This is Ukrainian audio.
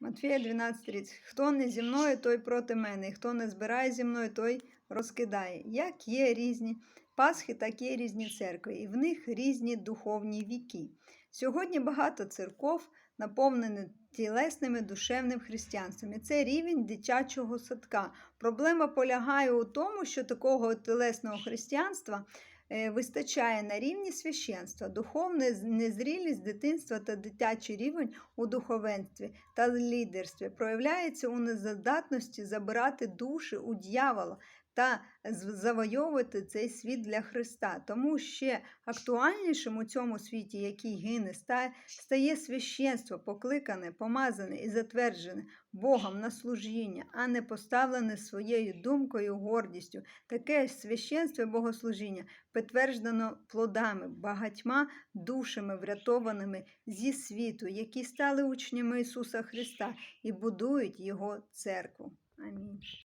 Матфія 12.30. Хто не зі мною, той проти мене, і хто не збирає зі мною, той розкидає. Як є різні Пасхи, так є різні церкви, і в них різні духовні віки. Сьогодні багато церков наповнені тілесним і душевним християнством. І це рівень дитячого садка. Проблема полягає у тому, що такого тілесного християнства вистачає на рівні священства, духовна незрілість дитинства та дитячий рівень у духовенстві та лідерстві проявляється у незадатності забирати душі у дьявола та завойовувати цей світ для Христа. Тому ще актуальнішим у цьому світі, який гине, стає священство, покликане, помазане і затверджене Богом на служіння, а не поставлене своєю думкою, гордістю. Таке священство і богослужіння підтверджено плодами, багатьма душами, врятованими зі світу, які стали учнями Ісуса Христа і будують Його церкву. Амінь.